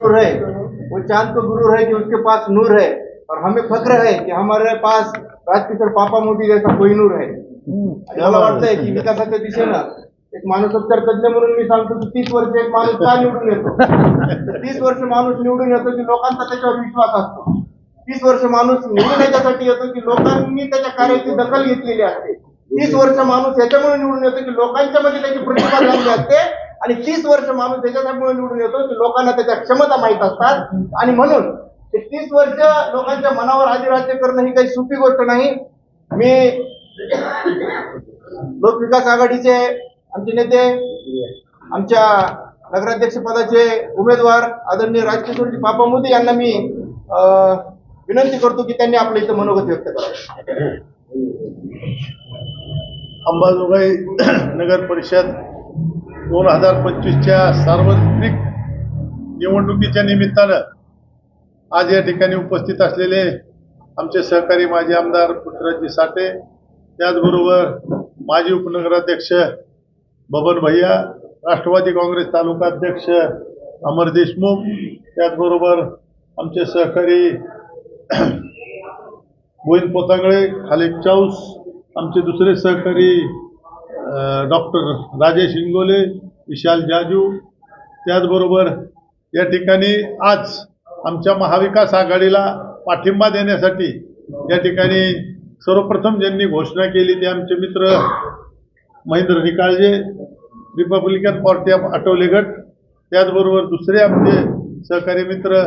है वो चाँद को गुरु है कि उसके पास नूर है। और हमें फक्र है कि हमारे पास राजकिशोर पापा मोदी जैसा कोई नूर है। मला वाटतंय की विकासाच्या दिशेनं एक तज्ञ म्हणून मी सांगतो की तीस वर्ष एक माणूस का निवडून येतो। तीस वर्ष माणूस निवडून येतो की लोकांचा त्याच्यावर विश्वास असतो। तीस वर्ष माणूस निवडून याच्यासाठी येतो की लोकांनी त्याच्या कार्याची दखल घेतलेली असते। तीस वर्ष माणूस याच्यामुळे निवडून येतो की लोकांच्या मध्ये त्याची प्रतिभा चांगली असते। आणि तीस वर्ष माणूस त्याच्यामुळे निवडून येतो की लोकांना त्याच्या क्षमता माहीत असतात. आणि म्हणून ते तीस वर्ष लोकांच्या मनावर अधिराज्य करणं ही काही सोपी गोष्ट नाही. मी लोकविकास आघाडीचे आमचे नेते आमच्या नगराध्यक्ष पदाचे उमेदवार आदरणीय राजकिशोरजी पापा मोदी यांना मी अं, विनंती करतो की त्यांनी आपल्या इथं मनोगत व्यक्त करावं अंबाजोगाई नगर परिषद दोन हजार पंचवीसच्या सार्वत्रिक निवडणुकीच्या निमित्तानं आज या ठिकाणी उपस्थित असलेले आमचे सहकारी माजी आमदार पुत्रजी साठे त्याचबरोबर माजी उपनगराध्यक्ष बबन भैया राष्ट्रवादी काँग्रेस तालुका अध्यक्ष अमर देशमुख त्याचबरोबर आमचे सहकारी गोविंद पोतांगळे खालिद चाऊस आमचे दुसरे सहकारी डॉक्टर राजेश इंगोले विशाल जाजू त्याचबरोबर या ठिकाणी आज आमच्या महाविकास आघाडीला पाठिंबा देण्यासाठी या ठिकाणी सर्वप्रथम ज्यांनी घोषणा केली ते आमचे मित्र Mahendra Nikalje Republican party of Athawale गट त्याचबरोबर दुसरे आमचे सहकारी मित्र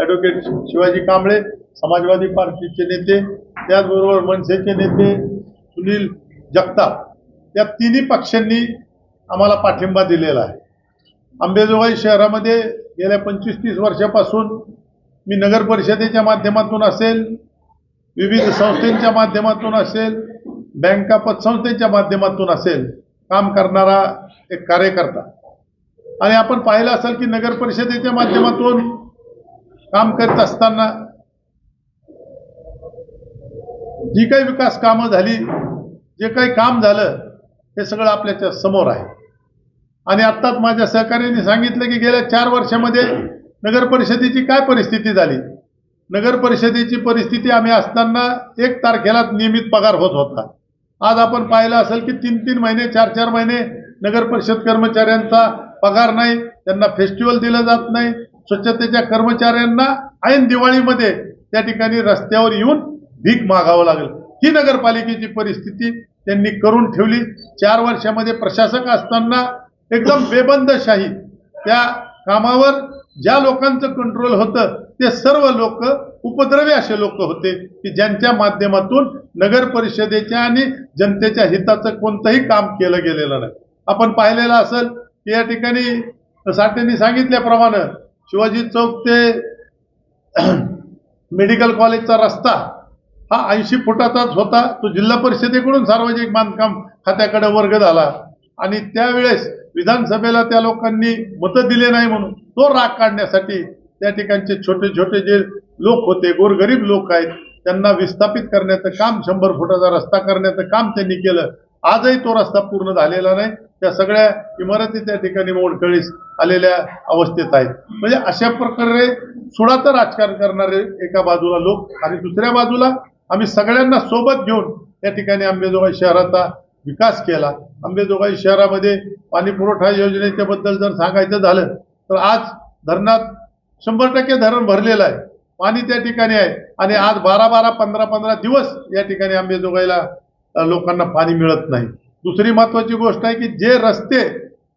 ॲडव्होकेट शिवाजी कांबळे समाजवादी पार्टीचे नेते त्याचबरोबर मनसेचे नेते सुनील जगताप. या तिन्ही पक्षांनी आम्हाला पाठिंबा दिलेला आहे. अंबेजोगाई शहरामध्ये गेल्या पंचवीस तीस वर्षापासून मी नगर परिषदेच्या माध्यमातून असेल विविध संस्थांच्या माध्यमातून असेल बँका पतसंस्थेच्या माध्यमातून असेल काम करणारा एक कार्यकर्ता. आणि आपण पाहिलं असेल की नगर परिषदेच्या माध्यमातून काम करत असताना जी काही विकास कामं झाली जे काही काम झालं हे सगळं आपल्याच्या समोर आहे. आणि आत्ताच माझ्या सहकार्याने सांगितलं की गेल्या चार वर्षामध्ये नगर परिषदेची काय परिस्थिती झाली? नगर परिषदेची परिस्थिती आम्ही असताना एक तारखेला नियमित पगार होत होता. आज आपण पाहिलं असेल की तीन तीन महिने चार चार महिने नगर परिषद कर्मचाऱ्यांचा पगार नाही त्यांना फेस्टिवल दिलं जात नाही स्वच्छतेच्या कर्मचाऱ्यांना ऐन दिवाळीमध्ये त्या ठिकाणी रस्त्यावर येऊन भीक मागावं लागेल. ही नगरपालिकेची परिस्थिती त्यांनी करून ठेवली. चार वर्षामध्ये प्रशासक असताना एकदम बेबंदशाही. त्या कामावर ज्या लोकांचं कंट्रोल होतं ते सर्व लोक उपद्रवी असे लोक होते की ज्यांच्या माध्यमातून नगर परिषदेच्या आणि जनतेच्या हिताचं कोणतंही काम केलं गेलेलं नाही. आपण पाहिलेलं असेल की या ठिकाणी साठेंनी सांगितल्याप्रमाणे शिवाजी चौक ते मेडिकल कॉलेजचा रस्ता हा ऐंशी फुटाचाच होता तो जिल्हा परिषदेकडून सार्वजनिक बांधकाम खात्याकडे वर्ग झाला. आणि त्यावेळेस विधानसभेला त्या लोकांनी मतं दिले नाही म्हणून तो राग काढण्यासाठी त्या ठिकाणचे छोटे छोटे जे लोक होते गोरगरीब लोक आहेत त्यांना विस्थापित करण्याचं काम शंभर फुटाचा रस्ता करण्याचं काम त्यांनी केलं. आजही तो रस्ता पूर्ण झालेला नाही. त्या सगळ्या इमारती त्या ठिकाणी मोडकळीस आलेल्या अवस्थेत आहेत. म्हणजे अशा प्रकारे सुडाचं राजकारण करणारे एका बाजूला लोक आणि दुसऱ्या बाजूला आम्ही सगळ्यांना सोबत घेऊन या ठिकाणी अंबेजोगाई शहराचा विकास केला. अंबेजोगाई शहरामध्ये पाणी पुरवठा योजनेच्या बद्दल जर सांगायचं झालं तर आज धरणात शंभर टक्के धरण भरलेलं आहे. पाणी त्या ठिकाणी आहे. आणि आज बारा बारा पंधरा पंधरा दिवस या ठिकाणी अंबेजोगाईला लोकांना पाणी मिळत नाही. दुसरी महत्वाची गोष्ट आहे की जे रस्ते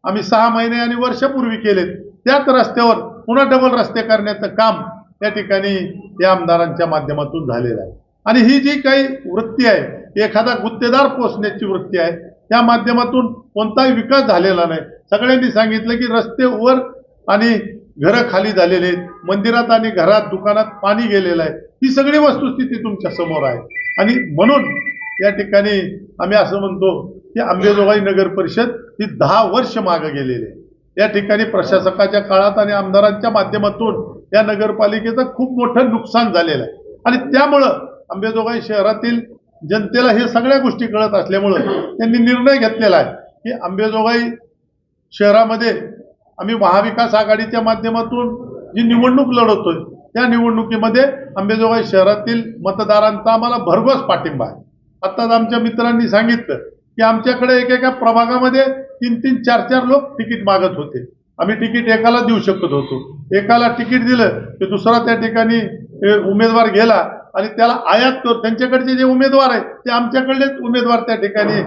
आम्ही सहा महिने आणि वर्षपूर्वी केलेत त्याच रस्त्यावर पुन्हा डबल रस्ते करण्याचं काम त्या ठिकाणी या आमदारांच्या माध्यमातून झालेलं आहे. आणि ही जी काही वृत्ती आहे एखादा गुत्तेदार पोचण्याची वृत्ती आहे त्या माध्यमातून कोणताही विकास झालेला नाही. सगळ्यांनी सांगितलं की रस्ते वर आणि घरं खाली झालेले आहेत मंदिरात आणि घरात दुकानात पाणी गेलेलं आहे. ही सगळी वस्तुस्थिती तुमच्यासमोर आहे. आणि म्हणून या ठिकाणी आम्ही असं म्हणतो की आंबेजोगाई नगर परिषद ही दहा वर्ष मागं गेलेली आहे. या ठिकाणी प्रशासकाच्या काळात आणि आमदारांच्या माध्यमातून या नगरपालिकेचं खूप मोठं नुकसान झालेलं आहे. आणि त्यामुळं अंबेजोगाई शहरातील जनतेला हे सगळ्या गोष्टी कळत असल्यामुळं त्यांनी निर्णय घेतलेला आहे की अंबेजोगाई शहरामध्ये आम्ही महाविकास आघाडीच्या माध्यमातून जी निवडणूक लढवतोय त्या निवडणुकीमध्ये अंबेजोगाई शहरातील मतदारांचा आम्हाला भरघोस पाठिंबा आहे. आत्ताच आमच्या मित्रांनी सांगितलं की आमच्याकडे एकेका प्रभागामध्ये तीन तीन चार चार लोक तिकीट मागत होते. आम्ही तिकीट एकाला देऊ शकत होतो. एकाला तिकीट दिलं की दुसरा त्या ठिकाणी उमेदवार गेला आणि त्याला आयात कर. त्यांच्याकडचे जे उमेदवार आहेत ते आमच्याकडलेच उमेदवार त्या ठिकाणी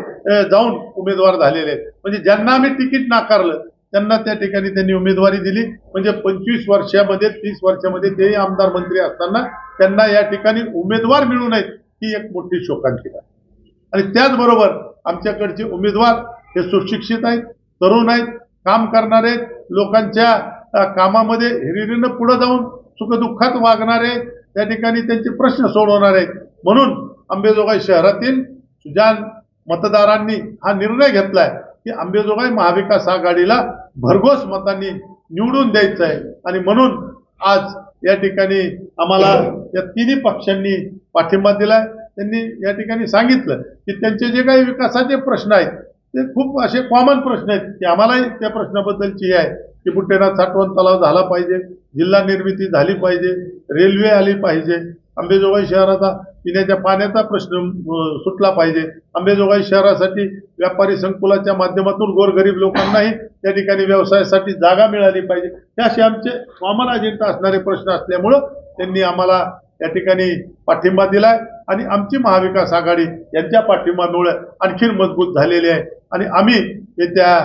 जाऊन उमेदवार झालेले आहेत. म्हणजे ज्यांना आम्ही तिकीट नाकारलं त्यांना त्या ठिकाणी त्यांनी उमेदवारी दिली. म्हणजे पंचवीस वर्षामध्ये तीस वर्षामध्ये ते आमदार मंत्री असताना त्यांना या ठिकाणी उमेदवार मिळू नयेत ही एक मोठी शोकांतिका आणि त्याचबरोबर आमच्याकडचे उमेदवार हे सुशिक्षित आहेत तरुण आहेत काम करणारे आहेत, लोकांच्या कामामध्ये हिरिरीनं पुढं जाऊन सुखदुःखात वागणारे त्या ठिकाणी त्यांचे प्रश्न सोडवणार आहेत. म्हणून अंबेजोगाई शहरातील सुजान मतदारांनी हा निर्णय घेतलाय की अंबेजोगाई महाविकास आघाडीला भरघोस मतांनी निवडून द्यायचं आहे. आणि म्हणून आज या ठिकाणी आम्हाला या तिन्ही पक्षांनी पाठिंबा दिलाय. त्यांनी या ठिकाणी सांगितलं की त्यांचे जे काही विकासाचे प्रश्न आहेत ते खूप असे कॉमन प्रश्न आहेत की आम्हालाही त्या प्रश्नाबद्दलची हे आहे. की बुट्टेनाथ साठवण तलाव झाला पाहिजे जिल्हा निर्मिती झाली पाहिजे रेल्वे आली पाहिजे. अंबेजोगाई शहराचा पिण्याच्या पाण्याचा प्रश्न सुटला पाहिजे. अंबेजोगाई शहरासाठी व्यापारी संकुलाच्या माध्यमातून गोरगरीब लोकांनाही त्या ठिकाणी व्यवसायासाठी जागा मिळाली पाहिजे. हे असे आमचे कॉमन अजेंडा असणारे प्रश्न असल्यामुळं त्यांनी आम्हाला या ठिकाणी पाठिंबा दिलाय आणि आमची महाविकास आघाडी यांच्या पाठिंबामुळे आणखीन मजबूत झालेली आहे. आणि आम्ही येत्या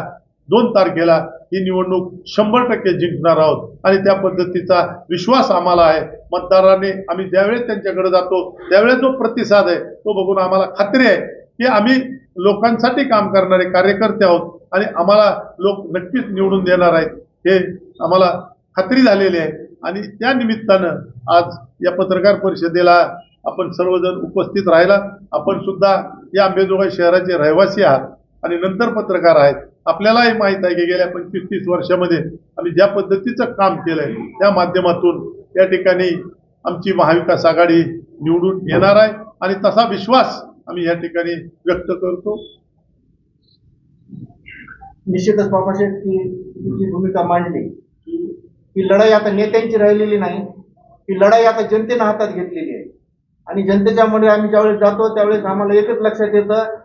दोन तारखेला ही निवडणूक शंभर टक्के जिंकणार आहोत. आणि त्या पद्धतीचा विश्वास आम्हाला आहे. मतदारांनी आम्ही ज्यावेळेस त्यांच्याकडे जातो त्यावेळेस जो प्रतिसाद आहे तो बघून आम्हाला खात्री आहे की आम्ही लोकांसाठी काम करणारे कार्यकर्ते आहोत आणि आम्हाला लोक नक्कीच निवडून देणार आहेत. हे आम्हाला खात्री झालेली आहे. आणि त्या निमित्तानं आज या पत्रकार परिषदेला आपण सर्वजण उपस्थित राहिला. आपण सुद्धा या अंबेजोगाई शहराचे रहिवासी आहात आणि नंतर पत्रकार आहेत. आपल्यालाही माहीत आहे की गेल्या पंचवीस तीस वर्षामध्ये आम्ही ज्या पद्धतीचं काम केलंय त्या माध्यमातून या ठिकाणी आमची महाविकास आघाडी निवडून येणार आहे आणि तसा विश्वास आम्ही या ठिकाणी व्यक्त करतो. निश्चितच बाबासाहेब की तुमची भूमिका मांडली. की ही लढाई आता नेत्यांची राहिलेली नाही. ही लढाई आता जनतेनं हातात घेतलेली आहे. आणि जनतेच्या मध्ये आम्ही ज्यावेळेस जातो त्यावेळेस आम्हाला एकच लक्षात येतं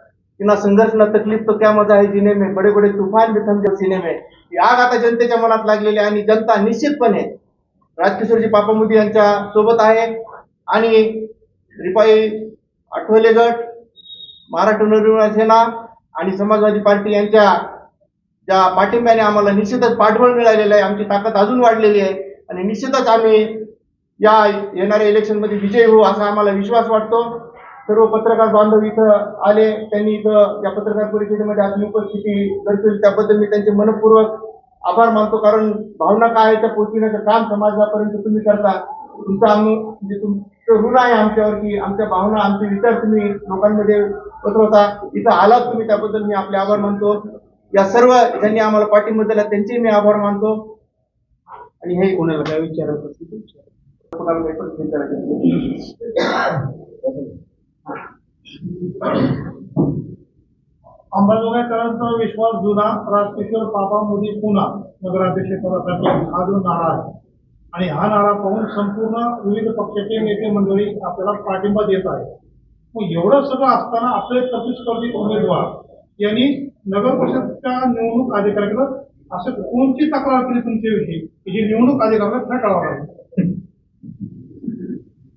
किंवा संघर्ष ना तकलीफ तो क्या मजा आहे जिने में बडे बडे तुफान भी थमके सीने में ही आग आता जनतेच्या मनात लागलेली आहे आणि जनता निश्चितपणे राजकिशोरजी पापा मोदी यांच्या सोबत आहे. आणि रिपाई आठवले गट महाराष्ट्र नवनिर्माण सेना आणि समाजवादी पार्टी यांच्या ज्या पाठिंब्याने आम्हाला निश्चितच पाठबळ मिळालेलं आहे. आमची ताकद अजून वाढलेली आहे. आणि निश्चितच आम्ही या येणाऱ्या इलेक्शनमध्ये विजय विजयी होऊ असा आम्हाला विश्वास वाटतो. सर्व पत्रकार बांधव इथं आले त्यांनी इथं या पत्रकार परिषदेमध्ये आपली उपस्थिती दर्शवली. त्याबद्दल मी त्यांचे मनपूर्वक आभार मानतो. कारण भावना काय आहे त्या पोचविण्याचं काम समाजापर्यंत तुम्ही करता. तुमचं आम्ही म्हणजे तुमचं ऋण आहे आमच्यावर की आमच्या भावना आमचे विचार तुम्ही लोकांमध्ये पसरवता. इथं आलात तुम्ही त्याबद्दल मी आपले आभार मानतो. या सर्व ज्यांनी आम्हाला पाठिंबा दिला त्यांचे मी आभार मानतो. आणि हे कोणाला काय विचारायचं कोणाला काही अंबाजोगाईकरांचा विश्वास जुना राजकिशोर पापा मोदी पुन्हा नगराध्यक्ष पदासाठी हा जो नारा आहे. आणि हा नारा पाहून संपूर्ण विविध पक्षाचे नेते मंडळी आपल्याला पाठिंबा देत आहे मग एवढं सगळं असताना आपले प्रतिस्पर्धी उमेदवार यांनी नगर परिषदच्या निवडणूक अधिकाऱ्याकडे असं कोणती तक्रार केली तुमच्याविषयी? की जी निवडणूक अधिकाऱ्याला फेटाळावं लागेल?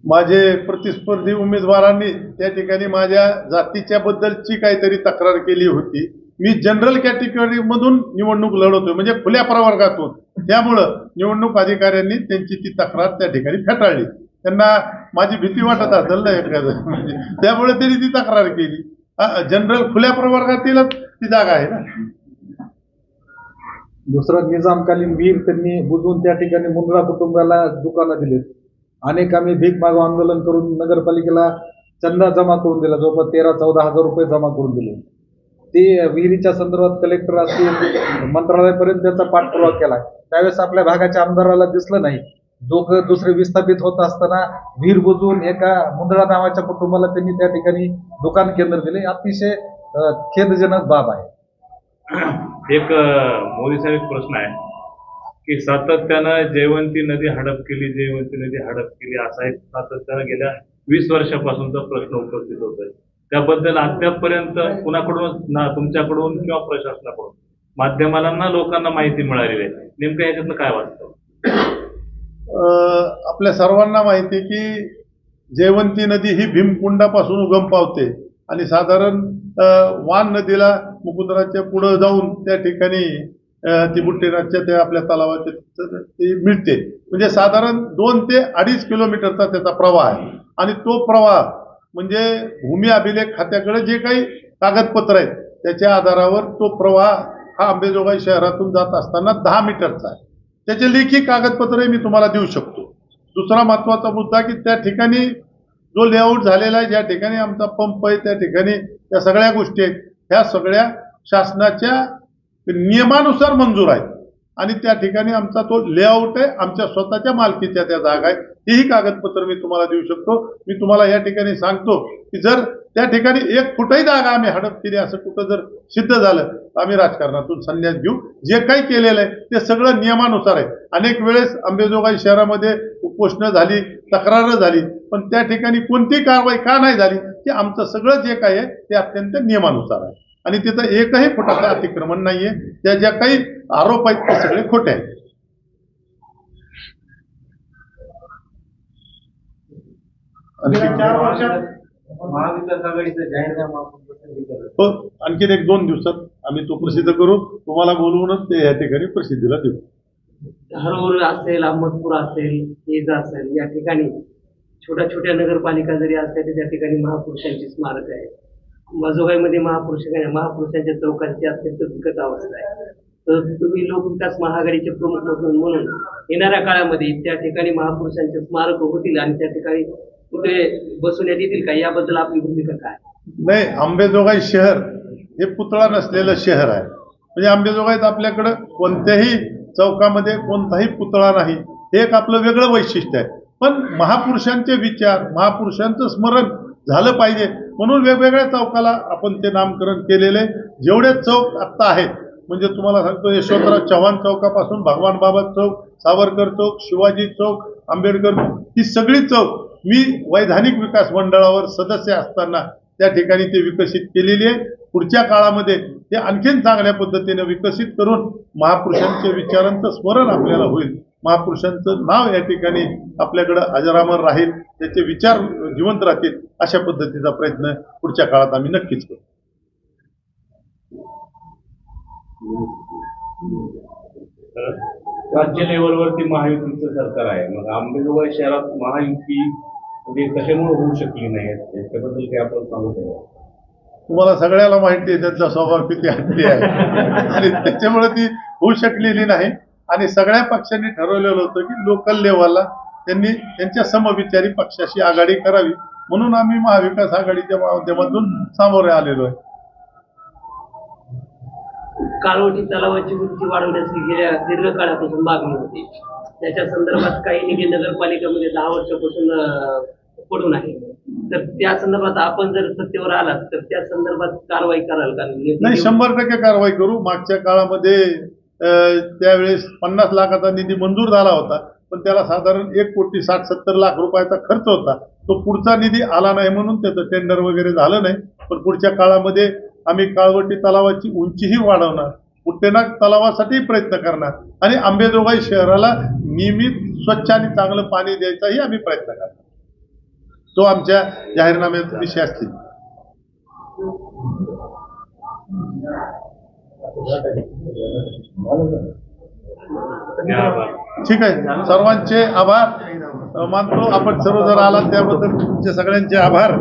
माझे प्रतिस्पर्धी उमेदवारांनी त्या ठिकाणी माझ्या जातीच्या बद्दलची काहीतरी तक्रार केली होती. मी जनरल कॅटेगरीमधून निवडणूक लढवतोय म्हणजे खुल्या प्रवर्गातून. त्यामुळं निवडणूक अधिकाऱ्यांनी त्यांची ती तक्रार त्या ठिकाणी फेटाळली. त्यांना माझी भीती वाटत असेल ना एखादं. म्हणजे त्यामुळे त्यांनी ती तक्रार केली. जनरल खुल्या प्रवर्गातीलच ती जागा आहे ना. दुसरं निजामकालीन वीर त्यांनी बुजवून त्या ठिकाणी मुंद्रा कुटुंबाला दुकानं दिलीत. अनेक आम्ही भीक मागो आंदोलन करून नगरपालिकेला चंदा जमा करून दिला जवळपास तेरा चौदा हजार रुपये जमा करून दिले. ते विहिरीच्या संदर्भात कलेक्टर असतील मंत्रालयापर्यंत त्याचा पाठपुरावा केला. त्यावेळेस आपल्या भागाच्या आमदाराला दिसलं नाही. दोघ दुसरे विस्थापित होत असताना विहीर बुजून एका मुंदळा नावाच्या कुटुंबाला त्यांनी त्या ठिकाणी दुकान केंद्र दिले. अतिशय खेदजनक बाब आहे. एक मोदी साहेब एक प्रश्न आहे. की सातत्यानं जयवंती नदी हडप केली जयवंती नदी हडप केली असा एक सातत्यानं गेल्या वीस वर्षापासूनचा प्रश्न उपस्थित होतोय. त्याबद्दल अद्यापपर्यंत कुणाकडून ना तुमच्याकडून किंवा प्रशासनाकडून माध्यमांना लोकांना माहिती मिळालेली आहे. नेमकं याच्यातनं काय वाटतं अं, आपल्या सर्वांना माहिती की जयवंती नदी ही भीमकुंडापासून उगम पावते आणि साधारण वान नदीला मुकुंदराच्या पुढं जाऊन त्या ठिकाणी तिबुट्टेनाथच्या त्या आपल्या तलावाच्या ती मिळते. म्हणजे साधारण दोन ते अडीच किलोमीटरचा त्याचा प्रवाह आहे. आणि तो प्रवाह म्हणजे भूमी अभिलेख खात्याकडे जे काही कागदपत्र आहेत त्याच्या आधारावर तो प्रवाह हा अंबेजोगाई शहरातून जात असताना दहा मीटरचा आहे. त्याचे लेखी कागदपत्रही मी तुम्हाला देऊ शकतो. दुसरा महत्त्वाचा मुद्दा की त्या ठिकाणी जो लेआउट झालेला आहे ज्या ठिकाणी आमचा पंप आहे त्या ठिकाणी त्या सगळ्या गोष्टी आहेत ह्या सगळ्या शासनाच्या नियमानुसार मंजूर आहेत. आणि त्या ठिकाणी आमचा तो लेआउट आहे आमच्या स्वतःच्या मालकीच्या त्या जागा आहेत. तेही कागदपत्र मी तुम्हाला देऊ शकतो. मी तुम्हाला या ठिकाणी सांगतो की जर त्या ठिकाणी एक कुठंही जागा आम्ही हडप केली असं कुठं जर सिद्ध झालं तर आम्ही राजकारणातून संन्यास घेऊ. जे काही केलेलं आहे ते सगळं नियमानुसार आहे. अनेक वेळेस अंबेजोगाई शहरामध्ये उपोषणं झाली तक्रारं झाली पण त्या ठिकाणी कोणती कारवाई का नाही झाली की आमचं सगळं जे काही आहे ते अत्यंत नियमानुसार आहे. आणि तिथं एकही फुटाचं अतिक्रमण नाहीये. त्या ज्या काही आरोप आहेत ते सगळे खोटे आहेत. हो आणखीन एक दोन दिवसात आम्ही तो प्रसिद्ध करू. तुम्हाला बोलवूनच ते या ठिकाणी प्रसिद्धीला देऊ. हरवूर असेल अहमदपूर असेल येज असेल या ठिकाणी छोट्या छोट्या नगरपालिका जरी असल्या तरी त्या ठिकाणी महापुरुषांची स्मारक आहे. मजोगाईमध्ये महापुरुष महापुरुषांच्या चौकांची अत्यंत बिकट अवस्था आहे. तर तुम्ही लोकविकास महाआघाडीचे प्रमुख म्हणून म्हणून येणाऱ्या काळामध्ये त्या ठिकाणी महापुरुषांचे स्मारक होतील आणि त्या ठिकाणी कुठे बसवण्यात येतील का? याबद्दल आपली भूमिका काय? नाही आंबेजोगाई शहर हे पुतळा नसलेलं शहर आहे. म्हणजे आंबेजोगाईत आपल्याकडं कोणत्याही चौकामध्ये कोणताही पुतळा नाही. हे एक आपलं वेगळं वैशिष्ट्य आहे. पण महापुरुषांचे विचार महापुरुषांचं स्मरण झालं पाहिजे. म्हणून वेगवेगळ्या चौकाला आपण ते नामकरण केलेले आहे. जेवढे चौक आत्ता आहेत म्हणजे तुम्हाला सांगतो यशवंतराव चव्हाण चौकापासून भगवान बाबा चौक सावरकर चौक शिवाजी चौक आंबेडकर ही सगळी चौक मी वैधानिक विकास मंडळावर सदस्य असताना त्या ठिकाणी ते विकसित केलेली आहे. पुढच्या काळामध्ये ते आणखीन चांगल्या पद्धतीने विकसित करून महापुरुषांच्या विचारांचं स्मरण आपल्याला होईल. महापुरुषांचं नाव या ठिकाणी आपल्याकडं अजरामर राहील त्याचे विचार जिवंत राहतील अशा पद्धतीचा प्रयत्न पुढच्या काळात आम्ही नक्कीच करू. राज्य लेवलवरती महायुतीचं सरकार आहे. मग आंबेजोगाई शहरात महायुती म्हणजे कशामुळे होऊ शकली नाही? याच्याबद्दल काही आपण सांगू शकतो? तुम्हाला सगळ्याला माहिती आहे त्यांचा स्वभाव किती हट्टी आहे. आणि त्याच्यामुळे ती होऊ शकलेली नाही. आणि सगळ्या पक्षांनी ठरवलेलं होतं की लोकल लेवलला त्यांनी त्यांच्या समविचारी पक्षाशी आघाडी करावी. म्हणून आम्ही महाविकास आघाडीच्या माध्यमातून सामोरे आलेलो आहे. काळवटी तलावाची उंची वाढवण्याची गेल्या दीर्घ काळापासून मागणी होती. त्याच्या संदर्भात काही निधी नगरपालिकेमध्ये दहा वर्षापासून पडून आहे. तर त्या संदर्भात आपण जर सत्तेवर आलात तर त्या संदर्भात कारवाई कराल का? नाही शंभर टक्के कारवाई करू. मागच्या काळामध्ये त्यावेळेस पन्नास लाखाचा निधी मंजूर झाला होता पण त्याला साधारण एक कोटी साठ सत्तर लाख रुपयाचा खर्च होता. तो पुढचा निधी आला नाही म्हणून त्याचं टेंडर वगैरे झालं नाही. पण पुढच्या काळामध्ये आम्ही काळवटी तलावाची उंचीही वाढवणार पुट्टेनाग तलावासाठी प्रयत्न करणार आणि आंबेजोगाई शहराला नियमित स्वच्छ आणि चांगलं पाणी द्यायचाही आम्ही प्रयत्न करणार. तो आमच्या जाहीरनाम्यात विषय असतील. ठीक आहे. सर्वांचे आभार. मानतो आपण सर्व जर आलात त्याबद्दल तुमचे सगळ्यांचे आभार.